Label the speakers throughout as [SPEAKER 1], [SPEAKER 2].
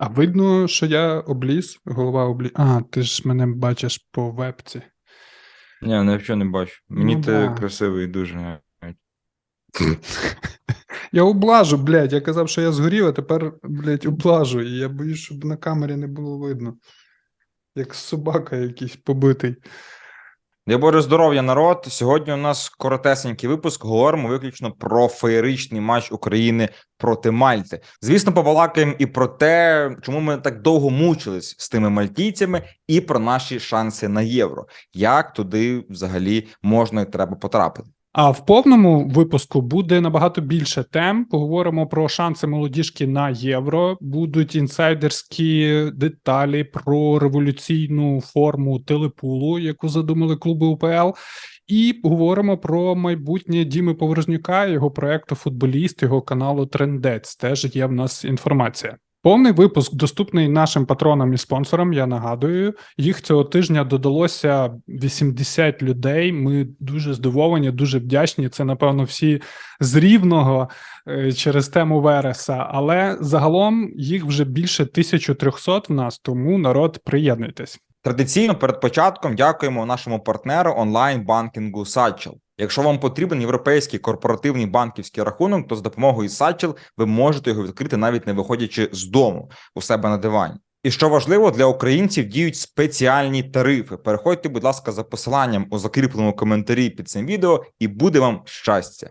[SPEAKER 1] А видно, що я обліз, голова обліз. А, ти ж мене бачиш по вебці.
[SPEAKER 2] Ні, я взагалі не бачу. Мені
[SPEAKER 1] Ну
[SPEAKER 2] ти
[SPEAKER 1] да.
[SPEAKER 2] красивий дуже.
[SPEAKER 1] Я облажу, блядь. Я казав, що я згорів, а тепер, блядь, облажу. І я боюсь, щоб на камері не було видно. Як собака якийсь побитий.
[SPEAKER 2] Дай Боже здоров'я, народ. Сьогодні у нас коротесенький випуск. Говоримо виключно про феєричний матч України проти Мальти. Звісно, побалакаємо і про те, чому ми так довго мучились з тими мальтійцями, і про наші шанси на євро. Як туди взагалі можна і треба потрапити?
[SPEAKER 1] А в повному випуску буде набагато більше тем. Поговоримо про шанси молодіжки на євро. Будуть інсайдерські деталі про революційну форму телепулу, яку задумали клуби УПЛ. І поговоримо про майбутнє Діми Поворознюка, його проекту Футболіст, його каналу Трендець. Теж є в нас інформація. Повний випуск доступний нашим патронам і спонсорам. Я нагадую, їх цього тижня додалося 80 людей. Ми дуже здивовані, дуже вдячні. Це напевно всі з рівного е, через тему Вереса. Але загалом їх вже більше 1300 в нас. Тому народ приєднуйтесь.
[SPEAKER 2] Традиційно перед початком дякуємо нашому партнеру онлайн-банкінгу Satchel. Якщо вам потрібен європейський корпоративний банківський рахунок, то з допомогою Satchel ви можете його відкрити навіть не виходячи з дому у себе на дивані. І що важливо, для українців діють спеціальні тарифи. Переходьте, будь ласка, за посиланням у закріпленому коментарі під цим відео, і буде вам щастя.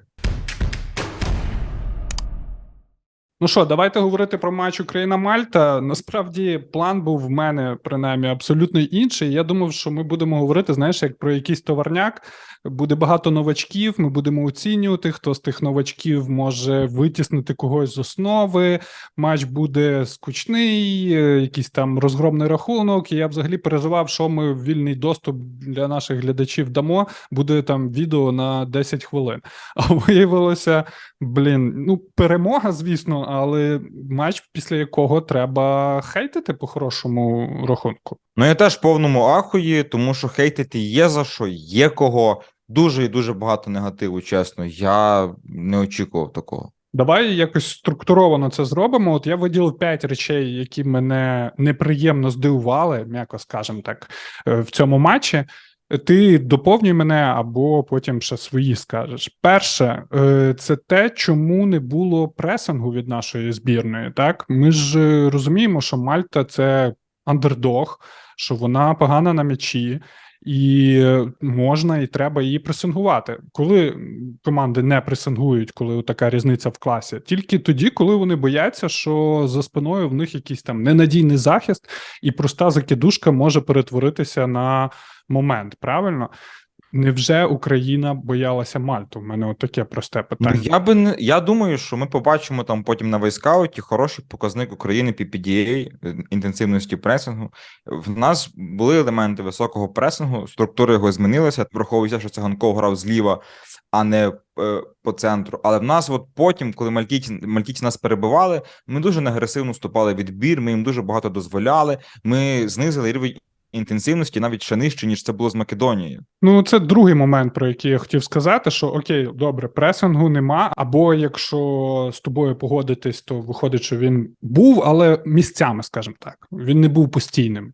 [SPEAKER 1] Ну що, давайте говорити про матч Україна-Мальта. Насправді план був в мене принаймні абсолютно інший. Я думав, що ми будемо говорити, знаєш, як про якийсь товарняк. Буде багато новачків. Ми будемо оцінювати, хто з тих новачків може витіснити когось з основи. Матч буде скучний, е, якийсь там розгромний рахунок. І я взагалі переживав, що ми вільний доступ для наших глядачів дамо. Буде там відео на 10 хвилин. А виявилося, блін, ну перемога, звісно, але матч, після якого треба хейтити по хорошому рахунку.
[SPEAKER 2] Ну я теж в повному ахуї, тому що хейтити є за що, є кого. Дуже і дуже багато негативу, чесно. Я не очікував такого.
[SPEAKER 1] Давай якось структуровано це зробимо. От я виділив п'ять речей, які мене неприємно здивували, м'яко скажемо так, е, в цьому матчі. Ти доповнюй мене або потім ще свої скажеш. Перше, е, це те, чому не було пресингу від нашої збірної. Так, ми ж е, розуміємо, що Мальта це андердог, що вона погана на м'ячі, і е, можна і треба її пресингувати. Коли команди не пресингують, коли така різниця в класі, тільки тоді, коли вони бояться, що за спиною в них якийсь там ненадійний захист, і проста закидушка може перетворитися на момент. Правильно? Невже Україна боялася Мальту? У мене от таке просте
[SPEAKER 2] Ну,
[SPEAKER 1] питання.
[SPEAKER 2] я би не я думаю, що ми побачимо там потім на вейскауті хороший показник України PPDA, е, інтенсивності пресингу. В нас були елементи високого пресингу, структура його змінилася, враховуючи, що циганков грав зліва, а не е, по центру. Але в нас, от потім, коли мальтійці, мальтійці нас перебивали, ми дуже неагресивно вступали відбір, ми їм дуже багато дозволяли. Ми знизили рівень інтенсивності навіть ще нижче, ніж це було з Македонією.
[SPEAKER 1] Ну, це другий момент, про який я хотів сказати: що окей, добре, пресингу нема. Або якщо з тобою погодитись, то виходить, що він був, але місцями, скажімо так, він не був постійним.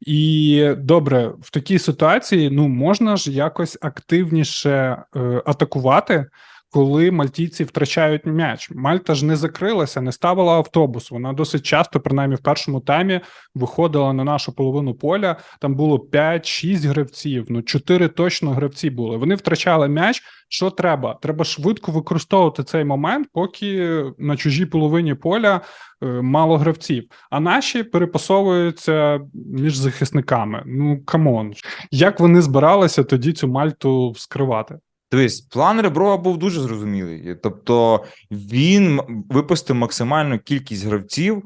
[SPEAKER 1] І добре, в такій ситуації ну можна ж якось активніше е, атакувати. Коли мальтійці втрачають м'яч, Мальта ж не закрилася, не ставила автобус. Вона досить часто, принаймні в першому таймі, виходила на нашу половину поля. Там було 5-6 гравців. Ну 4 точно гравці були. Вони втрачали м'яч. Що треба? Треба швидко використовувати цей момент, поки на чужій половині поля е, мало гравців. А наші перепасовуються між захисниками. Ну камон, як вони збиралися тоді цю мальту скривати?
[SPEAKER 2] Дивись, план Реброва був дуже зрозумілий. Тобто він випустив максимальну кількість гравців,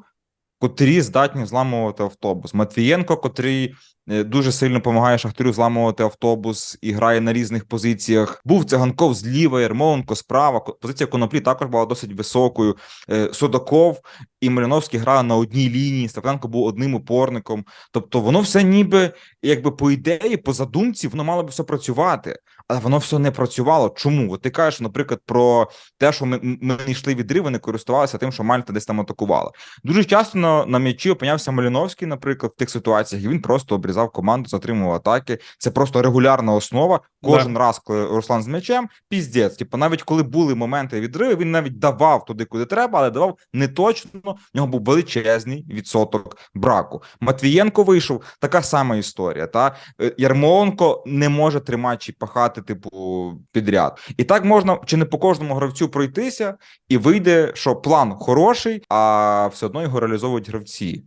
[SPEAKER 2] котрі здатні зламувати автобус. Матвієнко, котрий дуже сильно допомагає Шахтарю зламувати автобус і грає на різних позиціях. Був циганков зліва, Ярмоленко справа. Позиція коноплі також була досить високою. Е, Судаков і Малиновський грали на одній лінії. Степаненко був одним опорником. Тобто, воно все ніби, якби по ідеї, по задумці, воно мало би все працювати, але воно все не працювало. Чому? От ти кажеш, наприклад, про те, що ми, ми не йшли відриви, не користувалися тим, що Мальта десь там атакувала. Дуже часто на, на м'ячі опинявся Маліновський, наприклад, в тих ситуаціях, і він просто обрізав команду, затримував атаки. Це просто регулярна основа. Кожен раз, коли Руслан з м'ячем, піздець. Типу, навіть коли були моменти відриву, він навіть давав туди, куди треба, але давав не точно. В нього був величезний відсоток браку. Матвієнко вийшов, така сама історія. Та Е, Ярмоленко не може три матчі пахати, типу, підряд. І так можна чи не по кожному гравцю пройтися, і вийде, що план хороший, а все одно його реалізовують гравці.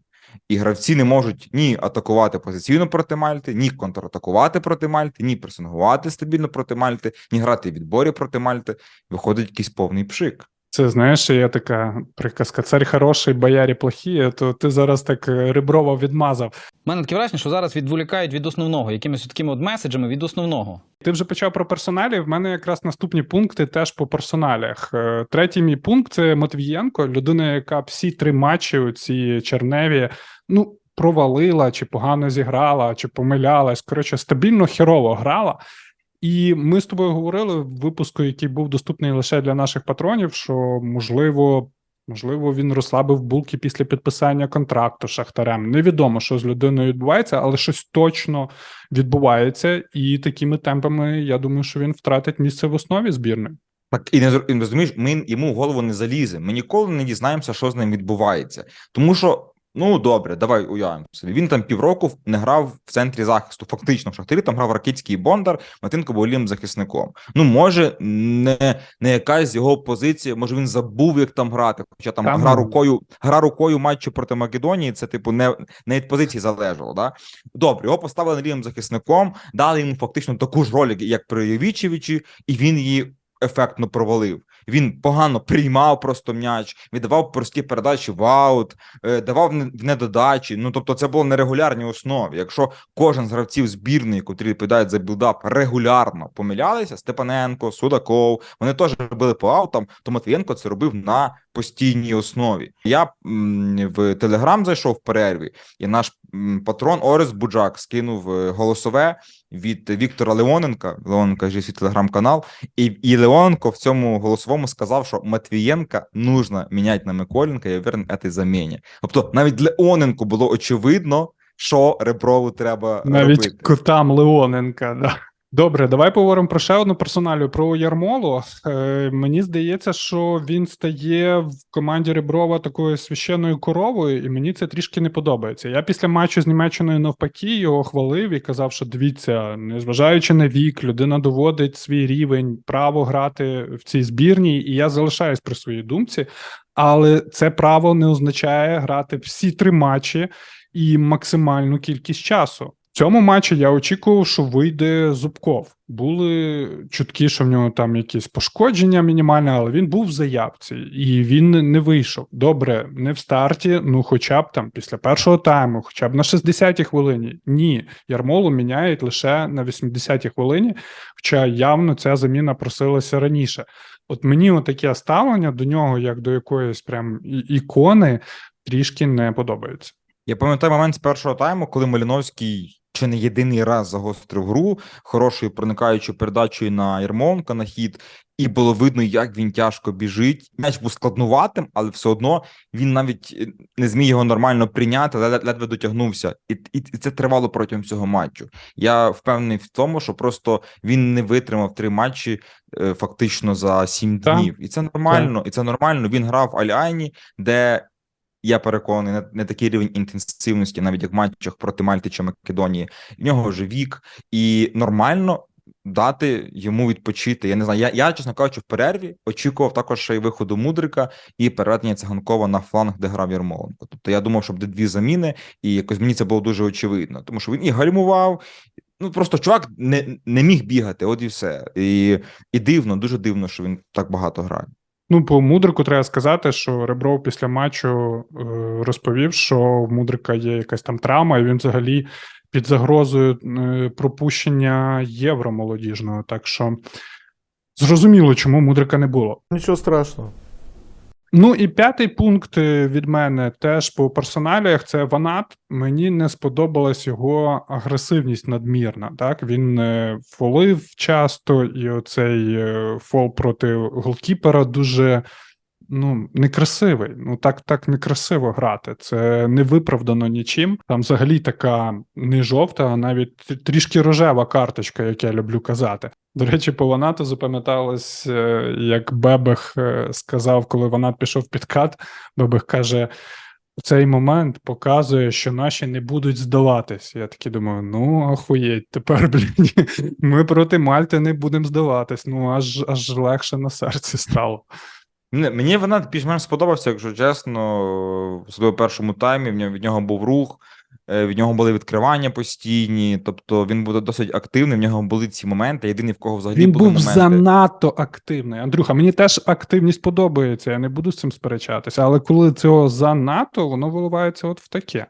[SPEAKER 2] І гравці не можуть ні атакувати позиційно проти Мальти, ні контратакувати проти Мальти, ні пресингувати стабільно проти Мальти, ні грати відборі проти Мальти. Виходить якийсь повний пшик.
[SPEAKER 1] Це знаєш, є така приказка: царь хороший, боярі плохі, то ти зараз так е, Реброва відмазав.
[SPEAKER 3] У мене таке враження, що зараз відволікають від основного, якимись такими от меседжами від основного.
[SPEAKER 1] Ти вже почав про персоналі. В мене якраз наступні пункти теж по персоналях. Е, Третій мій пункт це Матвієнко, людина, яка всі три матчі у ці черневі, ну. Провалила, чи погано зіграла, чи помилялась. Коротше, стабільно херово грала. І ми з тобою говорили в випуску, який був доступний лише для наших патронів, що можливо, можливо, він розслабив булки після підписання контракту шахтарем. Невідомо, що з людиною відбувається, але щось точно відбувається, і такими темпами я думаю, що він втратить місце в основі збірної.
[SPEAKER 2] Так і не розумієш, ми йому в голову не заліземо. Ми ніколи не дізнаємося, що з ним відбувається. Тому що, ну добре, давай уявимо собі. Він там півроку не грав в центрі захисту. Фактично, в Шахтарі там грав Ракицький і Бондар, Матинко був лівим захисником. Ну, може, не, не якась його позиція, може він забув, як там грати. Хоча там
[SPEAKER 1] Там-
[SPEAKER 2] гра рукою, гра рукою матчу проти Македонії, це типу не, не від позиції залежало. Да? Добре, його поставили лівим захисником, дали йому фактично таку ж роль, як при Євічевичі, і він її ефектно провалив. Він погано приймав просто м'яч, віддавав прості передачі в аут, е, давав в недодачі. Ну тобто, це було на регулярній основі. Якщо кожен з гравців збірної, котрі відповідають за білдап, регулярно помилялися, Степаненко, Судаков, вони теж робили по аутам, то Матвієнко це робив на постійній основі. Я в Телеграм зайшов в перерві, і наш патрон Орес Буджак скинув е, голосове від Віктора Леоненка. Леоненка ж свій телеграм-канал. І, і Леоненко в цьому голосовому сказав, що Матвієнка нужно міняти на Миколенка, я уверен, це заміні. Тобто навіть Леоненку було очевидно, що Реброву треба
[SPEAKER 1] Навіть
[SPEAKER 2] робити.
[SPEAKER 1] котам Леоненка. Да. Добре, давай поговоримо про ще одну персоналію про Ярмолу. Е, мені здається, що він стає в команді Реброва такою священною коровою, і мені це трішки не подобається. Я після матчу з Німеччиною навпаки його хвалив і казав, що дивіться, незважаючи на вік, людина доводить свій рівень, право грати в цій збірній, і я залишаюсь при своїй думці. Але це право не означає грати всі три матчі і максимальну кількість часу. Цьому матчі я очікував, що вийде Зубков. Були чутки, що в нього там якісь пошкодження мінімальне, але він був в заявці і він не вийшов. Добре, не в старті, ну хоча б там після першого тайму, хоча б на 60-й хвилині. Ні, Ярмолу міняють лише на 80-й хвилині, хоча явно ця заміна просилася раніше. От мені отаке ставлення до нього, як до якоїсь прям ікони, трішки не подобається.
[SPEAKER 2] Я пам'ятаю момент з першого тайму, коли Маліновський чи не єдиний раз загострив гру хорошою проникаючою передачею на Ярмоленка на хід, і було видно, як він тяжко біжить. М'яч був складнуватим, але все одно він навіть е, не зміг його нормально прийняти, ледве дотягнувся. І, і це тривало протягом цього матчу. Я впевнений в тому, що просто він не витримав три матчі е, фактично за сім днів. І це нормально. І це нормально. Він грав в Альайні, де я переконаний, не, не такий рівень інтенсивності, навіть як в матчах проти Мальти чи Македонії. В нього вже вік, і нормально дати йому відпочити. Я не знаю. Я, я чесно кажучи, в перерві очікував також ще й виходу Мудрика і переведення Циганкова на фланг, де грав Ярмоленко. Тобто я думав, що буде дві заміни, і якось мені це було дуже очевидно, тому що він і гальмував. Ну просто чувак не, не міг бігати, от і все. І, і дивно, дуже дивно, що він так багато грає.
[SPEAKER 1] Ну, по Мудрику треба сказати, що Ребров після матчу е, розповів, що в Мудрика є якась там травма, і він взагалі під загрозою е, пропущення євро молодіжного. Так що зрозуміло, чому мудрика не було.
[SPEAKER 4] Нічого страшного.
[SPEAKER 1] Ну і п'ятий пункт е, від мене теж по персоналіях. Це Ванат. Мені не сподобалась його агресивність надмірна. Так він е, фолив часто, і оцей е, фол проти голкіпера дуже ну некрасивий. Ну так так некрасиво грати. Це не виправдано нічим. Там взагалі така не жовта, а навіть трішки рожева карточка, як я люблю казати. До речі, по Ванату запам'яталось, е, як Бебех е, сказав, коли Ванат пішов в підкат. Бебех каже: цей момент показує, що наші не будуть здаватись. Я таки думаю: ну ахуєть, тепер, блін, ми проти Мальти не будемо здаватись. Ну аж аж легше на серці стало.
[SPEAKER 2] Мені вона більш-менш сподобався, якщо чесно, особливо в першому таймі. В нього від нього був рух, е, від нього були відкривання постійні. Тобто він був досить активний. В нього були ці моменти. Єдиний в кого взагалі
[SPEAKER 1] Він
[SPEAKER 2] були
[SPEAKER 1] був
[SPEAKER 2] моменти.
[SPEAKER 1] занадто активний. Андрюха, мені теж активність подобається. Я не буду з цим сперечатися. Але коли цього занадто, воно виливається от в таке.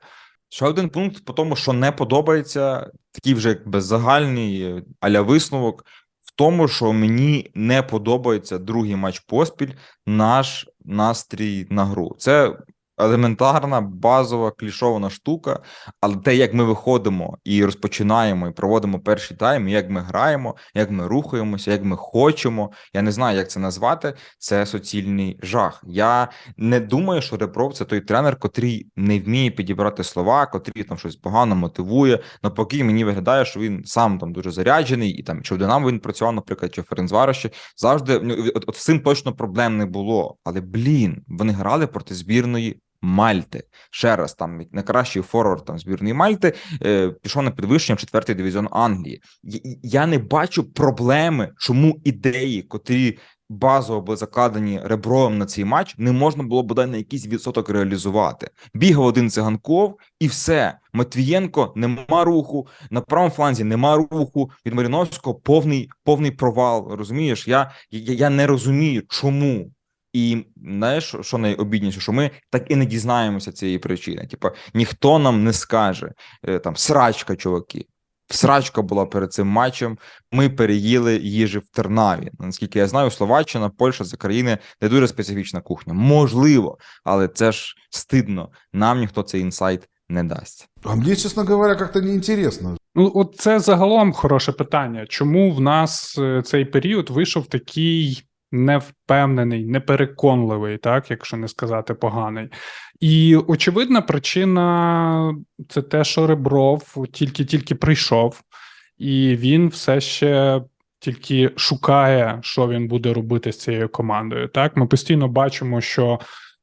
[SPEAKER 2] Ще один пункт по тому, що не подобається, такий вже якби загальний е, аля висновок, в тому, що мені не подобається другий матч поспіль наш настрій на гру. Це елементарна, базова, клішована штука, але те, як ми виходимо і розпочинаємо, і проводимо перший тайм, як ми граємо, як ми рухаємося, як ми хочемо. Я не знаю, як це назвати. Це суцільний жах. Я не думаю, що Ребров це той тренер, котрий не вміє підібрати слова, котрий там щось погано мотивує. Навпаки, мені виглядає, що він сам там дуже заряджений, і там чи в Динамо він працював, наприклад, чи в Ференцвароші. Завжди ну, от, от з цим точно проблем не було. Але блін, вони грали проти збірної. Мальти ще раз там найкращий форвард там збірної Мальти е, пішов на підвищення в четвертий дивізіон Англії. Я, не бачу проблеми, чому ідеї, котрі базово були закладені ребровим на цей матч, не можна було бодай на якийсь відсоток реалізувати. Бігав один циганков, і все. Матвієнко нема руху. На правому фланзі нема руху. Від Маріновського повний повний провал. Розумієш? Я, я, я не розумію, чому. І знаєш, що найобідніше, що ми так і не дізнаємося цієї причини. Типа ніхто нам не скаже е, там срачка, чуваки. Срачка була перед цим матчем. Ми переїли їжі в Тернаві. Наскільки я знаю, Словаччина, Польща це країни, де дуже специфічна кухня. Можливо, але це ж стидно. Нам ніхто цей інсайт не дасть.
[SPEAKER 4] А мне, честно говоря, как-то неинтересно.
[SPEAKER 1] Ну, от це загалом хороше питання. Чому в нас е, цей період вийшов такий невпевнений, непереконливий, так, якщо не сказати поганий. І очевидна причина це те, що Ребров тільки-тільки прийшов, і він все ще. Тільки шукає, що він буде робити з цією командою. Так, ми постійно бачимо, що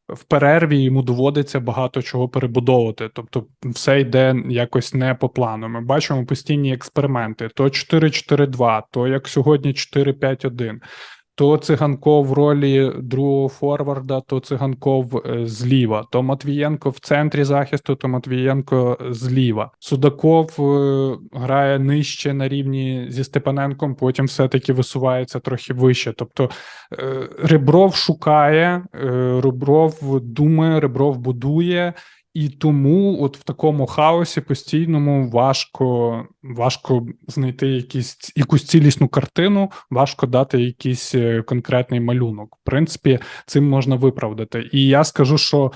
[SPEAKER 1] в перерві йому доводиться багато чого перебудовувати. Тобто, все йде якось не по плану. Ми бачимо постійні експерименти: то 4-4-2, то як сьогодні 4-5-1. То циганков в ролі другого форварда, то циганков е, зліва, то Матвієнко в центрі захисту, то Матвієнко зліва. Судаков е, грає нижче на рівні зі Степаненком, потім все-таки висувається трохи вище. Тобто е, Ребров шукає, Ребров думає, Ребров будує. І тому, от в такому хаосі постійному важко важко знайти якісь якусь цілісну картину, важко дати якийсь е, конкретний малюнок. В принципі, цим можна виправдати. І я скажу, що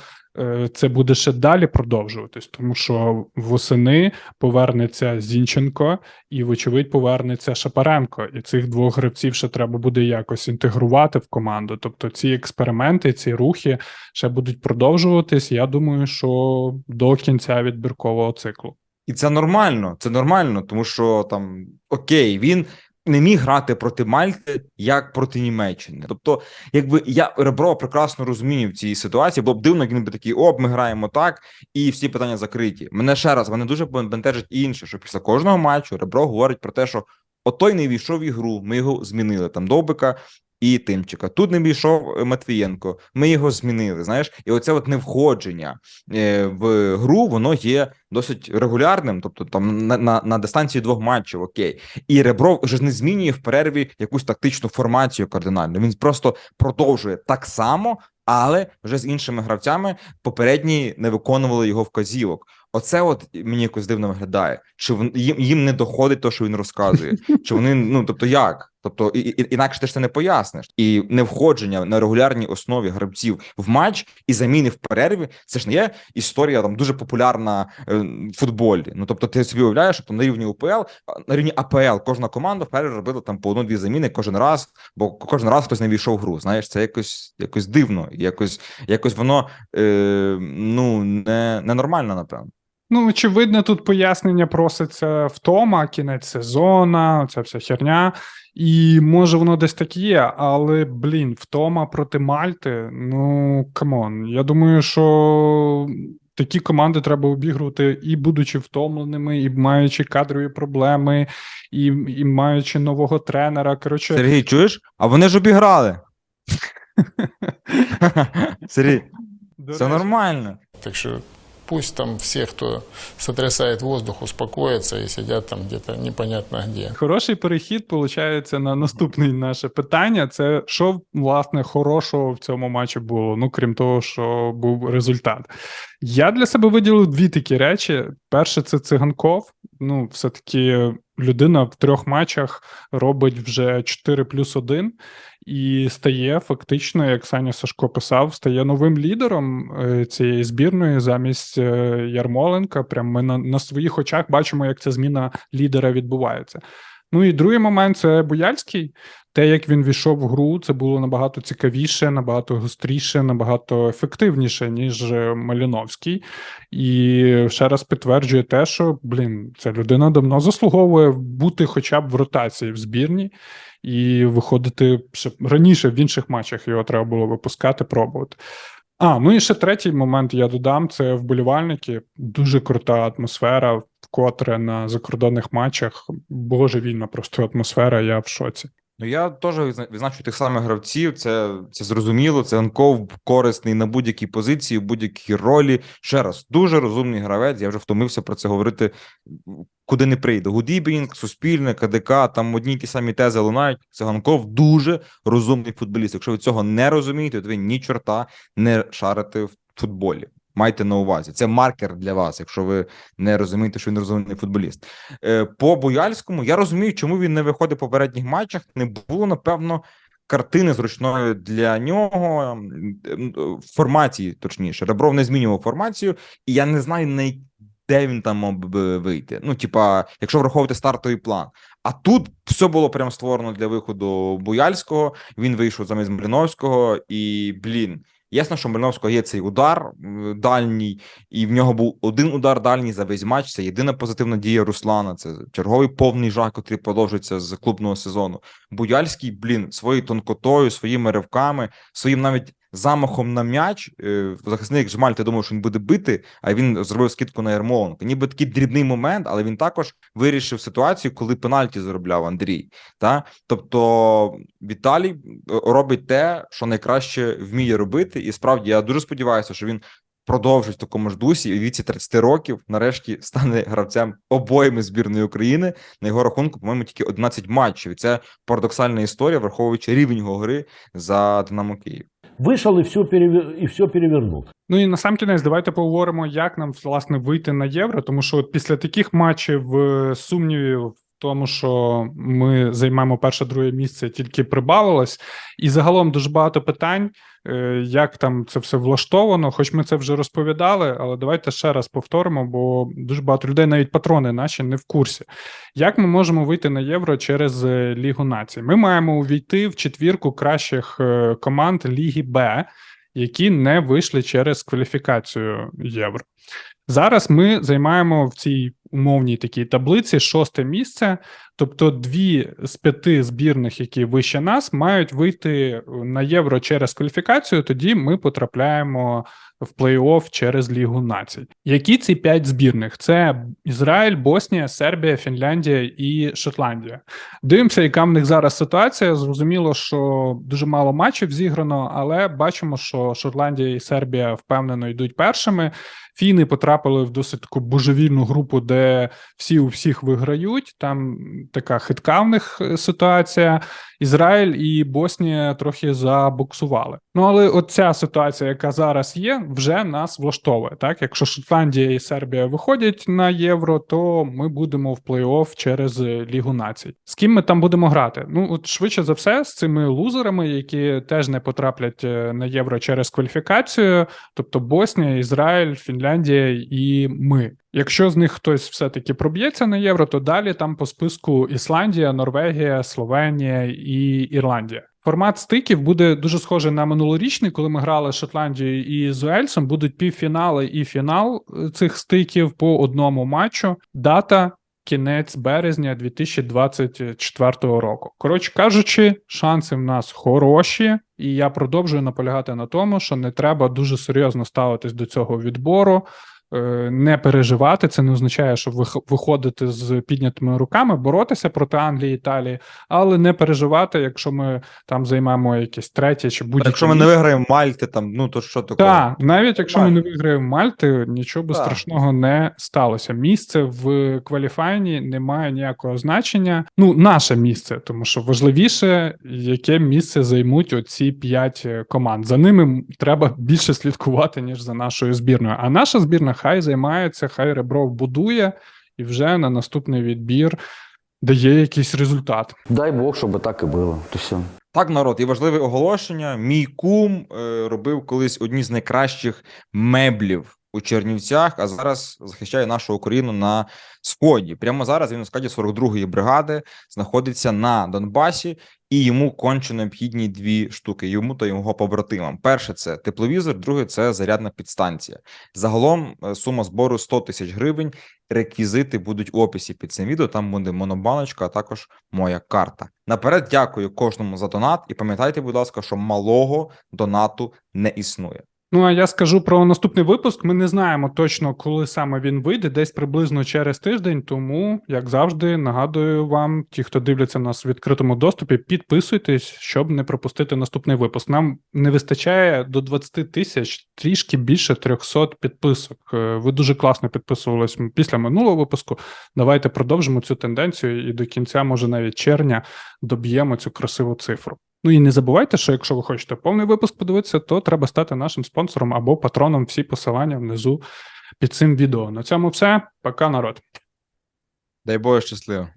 [SPEAKER 1] це буде ще далі продовжуватись, тому що восени повернеться Зінченко, і, вочевидь, повернеться Шапаренко. І цих двох гравців ще треба буде якось інтегрувати в команду. Тобто, ці експерименти, ці рухи ще будуть продовжуватись. Я думаю, що до кінця відбіркового циклу.
[SPEAKER 2] І це нормально, це нормально, тому що там окей, він не міг грати проти Мальти як проти Німеччини. Тобто, якби я Ребро прекрасно розумію в цій ситуації, було б дивно, як він би такий, оп, ми граємо так, і всі питання закриті. Мене ще раз, мене дуже бентежить інше, що після кожного матчу Ребро говорить про те, що отой не війшов в ігру, ми його змінили там Довбика. І Тимчика. Тут не війшов Матвієнко, ми його змінили. Знаєш, і оце от невходження е, в гру воно є досить регулярним, тобто там на, на, на дистанції двох матчів, окей. І Ребров вже не змінює в перерві якусь тактичну формацію кардинально. Він просто продовжує так само, але вже з іншими гравцями попередні не виконували його вказівок. Оце от мені якось дивно виглядає. Чи вон- їм, їм не доходить те, що він розказує? Чи вони ну тобто як? Тобто, і, і, інакше ти ж це не поясниш. І невходження на регулярній основі гравців в матч і заміни в перерві. Це ж не є історія там дуже популярна е, в футболі. Ну тобто, ти собі уявляєш, що на рівні УПЛ, на рівні АПЛ кожна команда в перерві робила там по одну-дві заміни кожен раз, бо кожен раз хтось не війшов в гру. Знаєш, це якось якось дивно, якось якось воно е, ну не ненормально, напевно.
[SPEAKER 1] Ну, очевидно, тут пояснення проситься втома, кінець сезона, ця вся херня. І може воно десь так є, але блін, втома проти Мальти. Ну камон. Я думаю, що такі команди треба обігрувати і будучи втомленими, і маючи кадрові проблеми, і, і маючи нового тренера. Коротше,
[SPEAKER 2] Сергій, чуєш? А вони ж обіграли. Сергій, це нормально.
[SPEAKER 5] Так что пусть там все, кто сотрясает воздух, успокоятся и сидят там где-то непонятно где.
[SPEAKER 1] Хороший перехід виходить на наступне наше питання. Це що власне хорошого в цьому матчі було? Ну крім того, що був результат. Я для себе виділив дві такі речі. Перше, це циганков. Ну, все-таки людина в трьох матчах робить вже 4 плюс 1 і стає фактично, як Саня Сашко писав, стає новим лідером е, цієї збірної замість е, Ярмоленка. Прям ми на, на своїх очах бачимо, як ця зміна лідера відбувається. Ну і другий момент це Буяльський. Те, як він війшов в гру, це було набагато цікавіше, набагато гостріше, набагато ефективніше, ніж е, Маліновський. І ще раз підтверджує те, що блін, ця людина давно заслуговує бути хоча б в ротації в збірні і виходити ще раніше в інших матчах його треба було випускати, пробувати. А, ну і ще третій момент я додам: це вболівальники. Дуже крута атмосфера, вкотре на закордонних матчах. Божевільна просто атмосфера, я в шоці.
[SPEAKER 2] Ну я теж відзна- відзначу тих самих гравців. Це, це зрозуміло. Це Анков корисний на будь-якій позиції, будь-якій ролі. Ще раз, дуже розумний гравець. Я вже втомився про це говорити. Куди не прийде. Гудібінг, Суспільне, КДК, там одні й ті самі тези лунають. Циганков дуже розумний футболіст. Якщо ви цього не розумієте, то ви ні чорта не шарите в футболі. Майте на увазі. Це маркер для вас, якщо ви не розумієте, що він розумний футболіст. Е, По Бояльському я розумію, чому він не виходить в попередніх матчах. Не було, напевно, картини зручної для нього м, формації, точніше. Ребров не змінював формацію, і я не знаю, на де він там мав би вийти. Ну, типа, якщо враховувати стартовий план. А тут все було прям створено для виходу Бояльського. Він вийшов замість Млиновського, і блін. Ясно, що Мальновського є цей удар дальній, і в нього був один удар дальній за весь матч. Це єдина позитивна дія Руслана. Це черговий повний жах, який продовжується з клубного сезону. Буяльський, блін, своєю тонкотою, своїми ривками, своїм навіть замахом на м'яч. е, Захисник Жмаль, ти думав, що він буде бити, а він зробив скидку на Ярмоленко. Ніби такий дрібний момент, але він також вирішив ситуацію, коли пенальті заробляв Андрій. Та? Тобто Віталій е, робить те, що найкраще вміє робити, і справді я дуже сподіваюся, що він продовжить в такому ж дусі і віці 30 років нарешті стане гравцем обоїми збірної України. На його рахунку, по-моєму, тільки 11 матчів. Це парадоксальна історія, враховуючи рівень його гри за Динамо Київ.
[SPEAKER 6] Вышел і все, і все перевернув.
[SPEAKER 1] Ну і на сам кінець, давайте поговоримо, як нам власне вийти на євро, тому що от після таких матчів е, сумнівів. Тому що ми займемо перше друге місце тільки прибавилось, і загалом дуже багато питань, е, як там це все влаштовано. Хоч ми це вже розповідали, але давайте ще раз повторимо, бо дуже багато людей, навіть патрони наші, не в курсі. Як ми можемо вийти на євро через е, Лігу націй? Ми маємо увійти в четвірку кращих е, команд Ліги Б, які не вийшли через кваліфікацію євро. Зараз ми займаємо в цій умовній такій таблиці шосте місце. Тобто, дві з п'яти збірних, які вище нас, мають вийти на євро через кваліфікацію. Тоді ми потрапляємо в плей-офф через Лігу націй. Які ці п'ять збірних? Це Ізраїль, Боснія, Сербія, Фінляндія і Шотландія. Дивимося, яка в них зараз ситуація. Зрозуміло, що дуже мало матчів зіграно, але бачимо, що Шотландія і Сербія впевнено йдуть першими. Фіни потрапили в досить таку божевільну групу, де всі у всіх виграють. Там така хитка в них е, ситуація. Ізраїль і Боснія трохи забуксували. Ну, але оця ситуація, яка зараз є, вже нас влаштовує. Так, якщо Шотландія і Сербія виходять на євро, то ми будемо в плей-офф через Лігу націй. З ким ми там будемо грати? Ну, от швидше за все, з цими лузерами, які теж не потраплять е, на євро через кваліфікацію, тобто Боснія, Ізраїль, Фінляндія і ми. Якщо з них хтось все-таки проб'ється на євро, то далі там по списку Ісландія, Норвегія, Словенія і Ірландія. Формат стиків буде дуже схожий на минулорічний, коли ми грали з Шотландією і з Уельсом. Будуть півфінали і фінал е, цих стиків по одному матчу. Дата кінець березня 2024 року. Коротше кажучи, шанси в нас хороші, і я продовжую наполягати на тому, що не треба дуже серйозно ставитись до цього відбору. Е, Не переживати, це не означає, що вих- виходити з піднятими руками, боротися проти Англії, Італії, але не переживати, якщо ми там займемо якесь третє чи будь-яке.
[SPEAKER 2] Якщо ми не виграємо Мальти, там, ну то що таке?
[SPEAKER 1] Так, навіть якщо ми не виграємо Мальти, нічого би
[SPEAKER 2] Так.
[SPEAKER 1] страшного не сталося. Місце в кваліфайні не має ніякого значення. Ну, наше місце, тому що важливіше, яке місце займуть оці п'ять е, команд. За ними треба більше слідкувати, ніж за нашою збірною. А наша збірна хай займається, хай Ребров будує і вже на наступний відбір дає якийсь результат.
[SPEAKER 7] Дай Бог, щоб так і було. То все.
[SPEAKER 2] Так, народ, і важливе оголошення. Мій кум е, робив колись одні з найкращих меблів у Чернівцях, а зараз захищає нашу Україну на сході. Прямо зараз він у складі 42-ї бригади знаходиться на Донбасі, і йому конче необхідні дві штуки. Йому та його побратимам. Перше це тепловізор, друге це зарядна підстанція. Загалом е, сума збору 100 тисяч гривень. Реквізити будуть у описі під цим відео. Там буде монобаночка, а також моя карта. Наперед дякую кожному за донат. І пам'ятайте, будь ласка, що малого донату не існує.
[SPEAKER 1] Ну а я скажу про наступний випуск. Ми не знаємо точно, коли саме він вийде, десь приблизно через тиждень. Тому, як завжди, нагадую вам, ті, хто дивляться нас в відкритому доступі, підписуйтесь, щоб не пропустити наступний випуск. Нам не вистачає до 20 тисяч, трішки більше 300 підписок. Е, Ви дуже класно підписувались після минулого випуску. Давайте продовжимо цю тенденцію і до кінця, може навіть червня, доб'ємо цю красиву цифру. Ну і не забувайте, що якщо ви хочете повний випуск подивитися, то треба стати нашим спонсором або патроном. Всі посилання внизу під цим відео. На цьому все. Пока, народ.
[SPEAKER 2] Дай Боже щасливо.